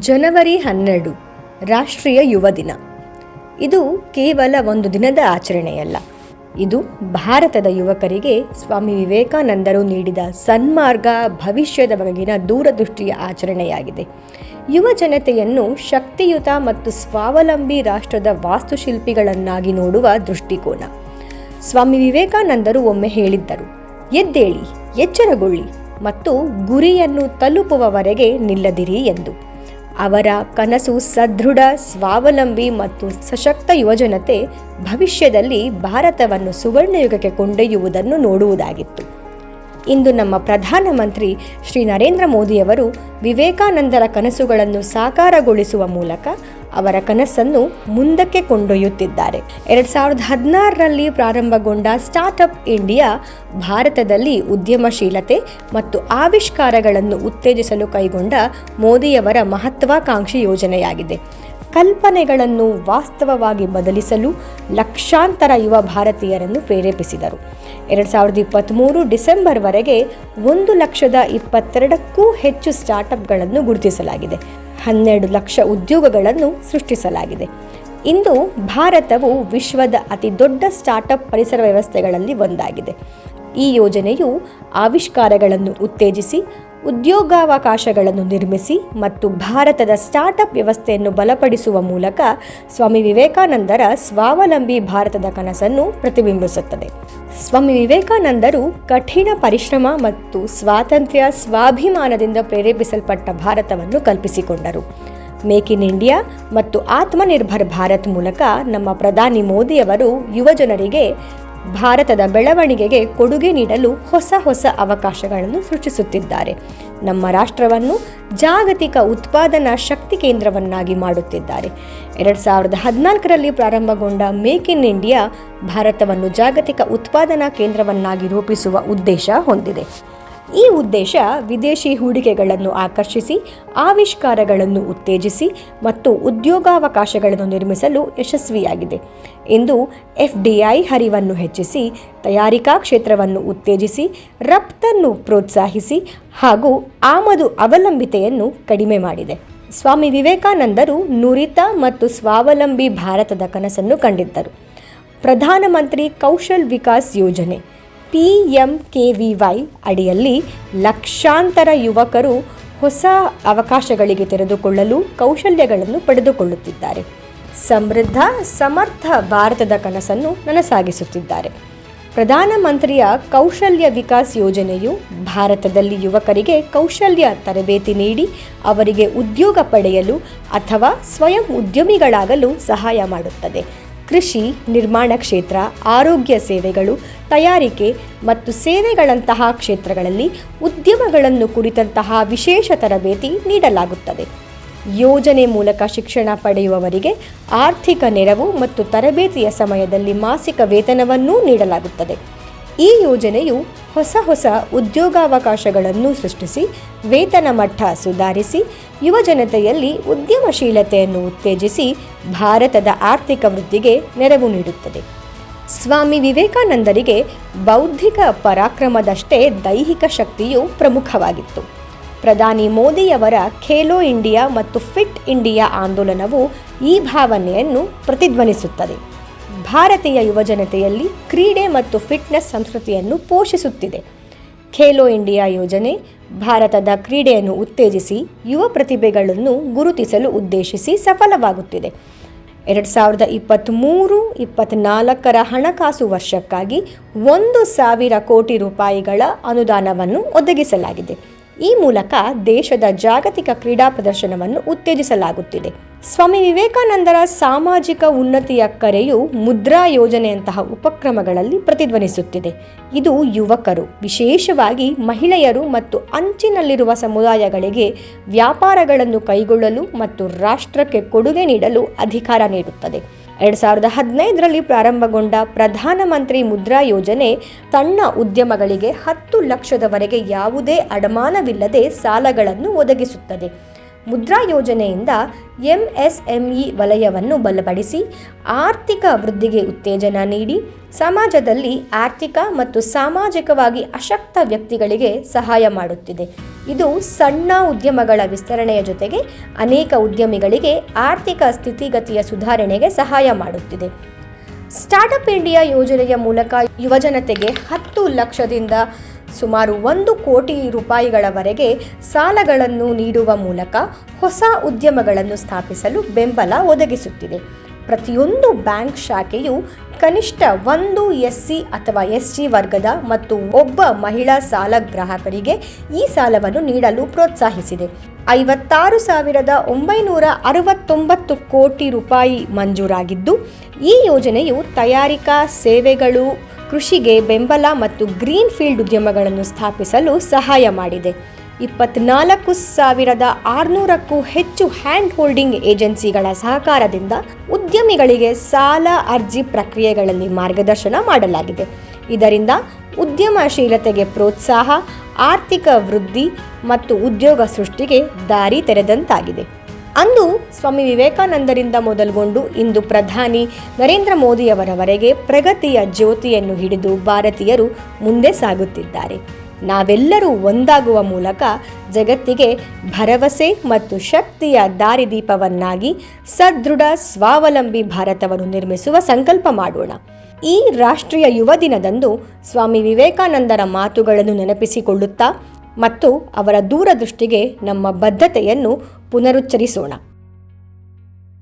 ಜನವರಿ ಹನ್ನೆರಡು, ರಾಷ್ಟ್ರೀಯ ಯುವ ದಿನ. ಇದು ಕೇವಲ ಒಂದು ದಿನದ ಆಚರಣೆಯಲ್ಲ. ಇದು ಭಾರತದ ಯುವಕರಿಗೆ ಸ್ವಾಮಿ ವಿವೇಕಾನಂದರು ನೀಡಿದ ಸನ್ಮಾರ್ಗ, ಭವಿಷ್ಯದ ಬಗೆಗಿನ ದೂರದೃಷ್ಟಿಯ ಆಚರಣೆಯಾಗಿದೆ. ಯುವ ಜನತೆಯನ್ನು ಶಕ್ತಿಯುತ ಮತ್ತು ಸ್ವಾವಲಂಬಿ ರಾಷ್ಟ್ರದ ವಾಸ್ತುಶಿಲ್ಪಿಗಳನ್ನಾಗಿ ನೋಡುವ ದೃಷ್ಟಿಕೋನ. ಸ್ವಾಮಿ ವಿವೇಕಾನಂದರು ಒಮ್ಮೆ ಹೇಳಿದ್ದರು, ಎದ್ದೇಳಿ, ಎಚ್ಚರಗೊಳ್ಳಿ ಮತ್ತು ಗುರಿಯನ್ನು ತಲುಪುವವರೆಗೆ ನಿಲ್ಲದಿರಿ ಎಂದು. ಅವರ ಕನಸು ಸದೃಢ, ಸ್ವಾವಲಂಬಿ ಮತ್ತು ಸಶಕ್ತ ಯುವಜನತೆ ಭವಿಷ್ಯದಲ್ಲಿ ಭಾರತವನ್ನು ಸುವರ್ಣಯುಗಕ್ಕೆ ಕೊಂಡೊಯ್ಯುವುದನ್ನು ನೋಡುವುದಾಗಿತ್ತು. ಇಂದು ನಮ್ಮ ಪ್ರಧಾನಮಂತ್ರಿ ಶ್ರೀ ನರೇಂದ್ರ ಮೋದಿಯವರು ವಿವೇಕಾನಂದರ ಕನಸುಗಳನ್ನು ಸಾಕಾರಗೊಳಿಸುವ ಮೂಲಕ ಅವರ ಕನಸನ್ನು ಮುಂದಕ್ಕೆ ಕೊಂಡೊಯ್ಯುತ್ತಿದ್ದಾರೆ. ಎರಡ್ ಸಾವಿರದ ಹದಿನಾರರಲ್ಲಿ ಪ್ರಾರಂಭಗೊಂಡ ಸ್ಟಾರ್ಟಪ್ ಇಂಡಿಯಾ ಭಾರತದಲ್ಲಿ ಉದ್ಯಮಶೀಲತೆ ಮತ್ತು ಆವಿಷ್ಕಾರಗಳನ್ನು ಉತ್ತೇಜಿಸಲು ಕೈಗೊಂಡ ಮೋದಿಯವರ ಮಹತ್ವಾಕಾಂಕ್ಷಿ ಯೋಜನೆಯಾಗಿದೆ. ಕಲ್ಪನೆಗಳನ್ನು ವಾಸ್ತವವಾಗಿ ಬದಲಿಸಲು ಲಕ್ಷಾಂತರ ಯುವ ಭಾರತೀಯರನ್ನು ಪ್ರೇರೇಪಿಸಿದರು. ಎರಡು ಸಾವಿರದ ಇಪ್ಪತ್ತ್ಮೂರು ಡಿಸೆಂಬರ್ವರೆಗೆ ಒಂದು ಲಕ್ಷದ ಇಪ್ಪತ್ತೆರಡಕ್ಕೂ ಹೆಚ್ಚು ಸ್ಟಾರ್ಟಪ್ಗಳನ್ನು ಗುರುತಿಸಲಾಗಿದೆ. ಹನ್ನೆರಡು ಲಕ್ಷ ಉದ್ಯೋಗಗಳನ್ನು ಸೃಷ್ಟಿಸಲಾಗಿದೆ. ಇಂದು ಭಾರತವು ವಿಶ್ವದ ಅತಿ ದೊಡ್ಡ ಸ್ಟಾರ್ಟಪ್ ಪರಿಸರ ವ್ಯವಸ್ಥೆಗಳಲ್ಲಿ ಒಂದಾಗಿದೆ. ಈ ಯೋಜನೆಯು ಆವಿಷ್ಕಾರಗಳನ್ನು ಉತ್ತೇಜಿಸಿ ಉದ್ಯೋಗಾವಕಾಶಗಳನ್ನು ನಿರ್ಮಿಸಿ ಮತ್ತು ಭಾರತದ ಸ್ಟಾರ್ಟ್ಅಪ್ ವ್ಯವಸ್ಥೆಯನ್ನು ಬಲಪಡಿಸುವ ಮೂಲಕ ಸ್ವಾಮಿ ವಿವೇಕಾನಂದರ ಸ್ವಾವಲಂಬಿ ಭಾರತದ ಕನಸನ್ನು ಪ್ರತಿಬಿಂಬಿಸುತ್ತದೆ. ಸ್ವಾಮಿ ವಿವೇಕಾನಂದರು ಕಠಿಣ ಪರಿಶ್ರಮ ಮತ್ತು ಸ್ವಾತಂತ್ರ್ಯ ಸ್ವಾಭಿಮಾನದಿಂದ ಪ್ರೇರೇಪಿಸಲ್ಪಟ್ಟ ಭಾರತವನ್ನು ಕಲ್ಪಿಸಿಕೊಂಡರು. ಮೇಕ್ ಇನ್ ಇಂಡಿಯಾ ಮತ್ತು ಆತ್ಮನಿರ್ಭರ್ ಭಾರತ್ ಮೂಲಕ ನಮ್ಮ ಪ್ರಧಾನಿ ಮೋದಿಯವರು ಯುವಜನರಿಗೆ ಭಾರತದ ಬೆಳವಣಿಗೆಗೆ ಕೊಡುಗೆ ನೀಡಲು ಹೊಸ ಹೊಸ ಅವಕಾಶಗಳನ್ನು ಸೃಷ್ಟಿಸುತ್ತಿದ್ದಾರೆ. ನಮ್ಮ ರಾಷ್ಟ್ರವನ್ನು ಜಾಗತಿಕ ಉತ್ಪಾದನಾ ಶಕ್ತಿ ಕೇಂದ್ರವನ್ನಾಗಿ ಮಾಡುತ್ತಿದ್ದಾರೆ. ಎರಡು ಸಾವಿರದ ಹದಿನಾಲ್ಕರಲ್ಲಿ ಪ್ರಾರಂಭಗೊಂಡ ಮೇಕ್ ಇನ್ ಇಂಡಿಯಾ ಭಾರತವನ್ನು ಜಾಗತಿಕ ಉತ್ಪಾದನಾ ಕೇಂದ್ರವನ್ನಾಗಿ ರೂಪಿಸುವ ಉದ್ದೇಶ ಹೊಂದಿದೆ. ಈ ಉದ್ದೇಶ ವಿದೇಶಿ ಹೂಡಿಕೆಗಳನ್ನು ಆಕರ್ಷಿಸಿ, ಆವಿಷ್ಕಾರಗಳನ್ನು ಉತ್ತೇಜಿಸಿ ಮತ್ತು ಉದ್ಯೋಗಾವಕಾಶಗಳನ್ನು ನಿರ್ಮಿಸಲು ಯಶಸ್ವಿಯಾಗಿದೆ. ಇಂದು ಎಫ್ ಡಿ ಐ ಹರಿವನ್ನು ಹೆಚ್ಚಿಸಿ, ತಯಾರಿಕಾ ಕ್ಷೇತ್ರವನ್ನು ಉತ್ತೇಜಿಸಿ, ರಫ್ತನ್ನು ಪ್ರೋತ್ಸಾಹಿಸಿ ಹಾಗೂ ಆಮದು ಅವಲಂಬಿತೆಯನ್ನು ಕಡಿಮೆ ಮಾಡಿದೆ. ಸ್ವಾಮಿ ವಿವೇಕಾನಂದರು ನುರಿತ ಮತ್ತು ಸ್ವಾವಲಂಬಿ ಭಾರತದ ಕನಸನ್ನು ಕಂಡಿದ್ದರು. ಪ್ರಧಾನಮಂತ್ರಿ ಕೌಶಲ್ ವಿಕಾಸ್ ಯೋಜನೆ P M K V Y ಅಡಿಯಲ್ಲಿ ಲಕ್ಷಾಂತರ ಯುವಕರು ಹೊಸ ಅವಕಾಶಗಳಿಗೆ ತೆರೆದುಕೊಳ್ಳಲು ಕೌಶಲ್ಯಗಳನ್ನು ಪಡೆದುಕೊಳ್ಳುತ್ತಿದ್ದಾರೆ. ಸಮೃದ್ಧ, ಸಮರ್ಥ ಭಾರತದ ಕನಸನ್ನು ನನಸಾಗಿಸುತ್ತಿದ್ದಾರೆ. ಪ್ರಧಾನಮಂತ್ರಿಯ ಕೌಶಲ್ಯ ವಿಕಾಸ್ ಯೋಜನೆಯು ಭಾರತದಲ್ಲಿ ಯುವಕರಿಗೆ ಕೌಶಲ್ಯ ತರಬೇತಿ ನೀಡಿ ಅವರಿಗೆ ಉದ್ಯೋಗ ಪಡೆಯಲು ಅಥವಾ ಸ್ವಯಂ ಉದ್ಯಮಿಗಳಾಗಲು ಸಹಾಯ ಮಾಡುತ್ತದೆ. ಕೃಷಿ, ನಿರ್ಮಾಣ ಕ್ಷೇತ್ರ, ಆರೋಗ್ಯ ಸೇವೆಗಳು, ತಯಾರಿಕೆ ಮತ್ತು ಸೇವೆಗಳಂತಹ ಕ್ಷೇತ್ರಗಳಲ್ಲಿ ಉದ್ಯಮಗಳನ್ನು ಕುರಿತಂತಹ ವಿಶೇಷ ತರಬೇತಿ ನೀಡಲಾಗುತ್ತದೆ. ಯೋಜನೆ ಮೂಲಕ ಶಿಕ್ಷಣ ಪಡೆಯುವವರಿಗೆ ಆರ್ಥಿಕ ನೆರವು ಮತ್ತು ತರಬೇತಿಯ ಸಮಯದಲ್ಲಿ ಮಾಸಿಕ ವೇತನವನ್ನೂ ನೀಡಲಾಗುತ್ತದೆ. ಈ ಯೋಜನೆಯು ಹೊಸ ಹೊಸ ಉದ್ಯೋಗಾವಕಾಶಗಳನ್ನು ಸೃಷ್ಟಿಸಿ, ವೇತನ ಮಟ್ಟ ಸುಧಾರಿಸಿ ಯುವಜನತೆಯಲ್ಲಿ ಉದ್ಯಮಶೀಲತೆಯನ್ನು ಉತ್ತೇಜಿಸಿ ಭಾರತದ ಆರ್ಥಿಕ ವೃದ್ಧಿಗೆ ನೆರವು ನೀಡುತ್ತದೆ. ಸ್ವಾಮಿ ವಿವೇಕಾನಂದರಿಗೆ ಬೌದ್ಧಿಕ ಪರಾಕ್ರಮದಷ್ಟೇ ದೈಹಿಕ ಶಕ್ತಿಯು ಪ್ರಮುಖವಾಗಿತ್ತು. ಪ್ರಧಾನಿ ಮೋದಿಯವರ ಖೇಲೋ ಇಂಡಿಯಾ ಮತ್ತು ಫಿಟ್ ಇಂಡಿಯಾ ಆಂದೋಲನವು ಈ ಭಾವನೆಯನ್ನು ಪ್ರತಿಧ್ವನಿಸುತ್ತದೆ. ಭಾರತೀಯ ಯುವಜನತೆಯಲ್ಲಿ ಕ್ರೀಡೆ ಮತ್ತು ಫಿಟ್ನೆಸ್ ಸಂಸ್ಕೃತಿಯನ್ನು ಪೋಷಿಸುತ್ತಿದೆ. ಖೇಲೋ ಇಂಡಿಯಾ ಯೋಜನೆ, ಭಾರತದ ಕ್ರೀಡೆಯನ್ನು ಉತ್ತೇಜಿಸಿ, ಯುವ ಪ್ರತಿಭೆಗಳನ್ನು ಗುರುತಿಸಲು ಉದ್ದೇಶಿಸಿ ಸಫಲವಾಗುತ್ತಿದೆ. ಎರಡು ಸಾವಿರದ ಇಪ್ಪತ್ತ್ಮೂರು ಇಪ್ಪತ್ತ್ನಾಲ್ಕರ ಹಣಕಾಸು ವರ್ಷಕ್ಕಾಗಿ ಒಂದು ಸಾವಿರ ಕೋಟಿ ರೂಪಾಯಿಗಳ ಅನುದಾನವನ್ನು ಒದಗಿಸಲಾಗಿದೆ. ಈ ಮೂಲಕ ದೇಶದ ಜಾಗತಿಕ ಕ್ರೀಡಾ ಪ್ರದರ್ಶನವನ್ನು ಉತ್ತೇಜಿಸಲಾಗುತ್ತಿದೆ. ಸ್ವಾಮಿ ವಿವೇಕಾನಂದರ ಸಾಮಾಜಿಕ ಉನ್ನತಿಯ ಕರೆಯು ಮುದ್ರಾ ಯೋಜನೆಯಂತಹ ಉಪಕ್ರಮಗಳಲ್ಲಿ ಪ್ರತಿಧ್ವನಿಸುತ್ತಿದೆ. ಇದು ಯುವಕರು, ವಿಶೇಷವಾಗಿ ಮಹಿಳೆಯರು ಮತ್ತು ಅಂಚಿನಲ್ಲಿರುವ ಸಮುದಾಯಗಳಿಗೆ ವ್ಯಾಪಾರಗಳನ್ನು ಕೈಗೊಳ್ಳಲು ಮತ್ತು ರಾಷ್ಟ್ರಕ್ಕೆ ಕೊಡುಗೆ ನೀಡಲು ಅಧಿಕಾರ ನೀಡುತ್ತದೆ. ಎರಡು ಸಾವಿರದ ಹದಿನೈದರಲ್ಲಿ ಪ್ರಾರಂಭಗೊಂಡ ಪ್ರಧಾನಮಂತ್ರಿ ಮುದ್ರಾ ಯೋಜನೆ ತನ್ನ ಉದ್ಯಮಗಳಿಗೆ ಹತ್ತು ಲಕ್ಷದವರೆಗೆ ಯಾವುದೇ ಅಡಮಾನವಿಲ್ಲದೆ ಸಾಲಗಳನ್ನು ಒದಗಿಸುತ್ತದೆ. ಮುದ್ರಾ ಯೋಜನೆಯಿಂದ ಎಂಎಸ್ಎಂಇ ವಲಯವನ್ನು ಬಲಪಡಿಸಿ ಆರ್ಥಿಕ ವೃದ್ಧಿಗೆ ಉತ್ತೇಜನ ನೀಡಿ ಸಮಾಜದಲ್ಲಿ ಆರ್ಥಿಕ ಮತ್ತು ಸಾಮಾಜಿಕವಾಗಿ ಅಶಕ್ತ ವ್ಯಕ್ತಿಗಳಿಗೆ ಸಹಾಯ ಮಾಡುತ್ತಿದೆ. ಇದು ಸಣ್ಣ ಉದ್ಯಮಗಳ ವಿಸ್ತರಣೆಯ ಜೊತೆಗೆ ಅನೇಕ ಉದ್ಯಮಿಗಳಿಗೆ ಆರ್ಥಿಕ ಸ್ಥಿತಿಗತಿಯ ಸುಧಾರಣೆಗೆ ಸಹಾಯ ಮಾಡುತ್ತಿದೆ. ಸ್ಟಾರ್ಟಪ್ ಇಂಡಿಯಾ ಯೋಜನೆಯ ಮೂಲಕ ಯುವಜನತೆಗೆ ಹತ್ತು ಲಕ್ಷದಿಂದ ಸುಮಾರು ಒಂದು ಕೋಟಿ ರೂಪಾಯಿಗಳವರೆಗೆ ಸಾಲಗಳನ್ನು ನೀಡುವ ಮೂಲಕ ಹೊಸ ಉದ್ಯಮಗಳನ್ನು ಸ್ಥಾಪಿಸಲು ಬೆಂಬಲ ಒದಗಿಸುತ್ತಿದೆ. ಪ್ರತಿಯೊಂದು ಬ್ಯಾಂಕ್ ಶಾಖೆಯು ಕನಿಷ್ಠ ಒಂದು ಎಸ್ಸಿ ಅಥವಾ ಎಸ್ಟಿ ವರ್ಗದ ಮತ್ತು ಒಬ್ಬ ಮಹಿಳಾ ಸಾಲ ಗ್ರಾಹಕರಿಗೆ ಈ ಸಾಲವನ್ನು ನೀಡಲು ಪ್ರೋತ್ಸಾಹಿಸಿದೆ. ಐವತ್ತಾರು ಸಾವಿರದ ಒಂಬೈನೂರ ಅರವತ್ತೊಂಬತ್ತು ಕೋಟಿ ರೂಪಾಯಿ ಮಂಜೂರಾಗಿದ್ದು, ಈ ಯೋಜನೆಯು ತಯಾರಿಕಾ ಸೇವೆಗಳು ಕೃಷಿಗೆ ಬೆಂಬಲ ಮತ್ತು ಗ್ರೀನ್ ಫೀಲ್ಡ್ ಉದ್ಯಮಗಳನ್ನು ಸ್ಥಾಪಿಸಲು ಸಹಾಯ ಮಾಡಿದೆ. ಇಪ್ಪತ್ನಾಲ್ಕು ಸಾವಿರದ ಆರುನೂರಕ್ಕೂ ಹೆಚ್ಚು ಹ್ಯಾಂಡ್ ಹೋಲ್ಡಿಂಗ್ ಏಜೆನ್ಸಿಗಳ ಸಹಕಾರದಿಂದ ಉದ್ಯಮಿಗಳಿಗೆ ಸಾಲ ಅರ್ಜಿ ಪ್ರಕ್ರಿಯೆಗಳಲ್ಲಿ ಮಾರ್ಗದರ್ಶನ ಮಾಡಲಾಗಿದೆ. ಇದರಿಂದ ಉದ್ಯಮಶೀಲತೆಗೆ ಪ್ರೋತ್ಸಾಹ, ಆರ್ಥಿಕ ವೃದ್ಧಿ ಮತ್ತು ಉದ್ಯೋಗ ಸೃಷ್ಟಿಗೆ ದಾರಿ ತೆರೆದಂತಾಗಿದೆ. ಅಂದು ಸ್ವಾಮಿ ವಿವೇಕಾನಂದರಿಂದ ಮೊದಲುಗೊಂಡು ಇಂದು ಪ್ರಧಾನಿ ನರೇಂದ್ರ ಮೋದಿಯವರವರೆಗೆ ಪ್ರಗತಿಯ ಜ್ಯೋತಿಯನ್ನು ಹಿಡಿದು ಭಾರತೀಯರು ಮುಂದೆ ಸಾಗುತ್ತಿದ್ದಾರೆ. ನಾವೆಲ್ಲರೂ ಒಂದಾಗುವ ಮೂಲಕ ಜಗತ್ತಿಗೆ ಭರವಸೆ ಮತ್ತು ಶಕ್ತಿಯ ದಾರಿದೀಪವನ್ನಾಗಿ ಸದೃಢ, ಸ್ವಾವಲಂಬಿ ಭಾರತವನ್ನು ನಿರ್ಮಿಸುವ ಸಂಕಲ್ಪ ಮಾಡೋಣ. ಈ ರಾಷ್ಟ್ರೀಯ ಯುವ ದಿನದಂದು ಸ್ವಾಮಿ ವಿವೇಕಾನಂದರ ಮಾತುಗಳನ್ನು ನೆನಪಿಸಿಕೊಳ್ಳುತ್ತಾ ಮತ್ತು ಅವರ ದೂರದೃಷ್ಟಿಗೆ ನಮ್ಮ ಬದ್ಧತೆಯನ್ನು ಪುನರುಚ್ಚರಿಸೋಣ.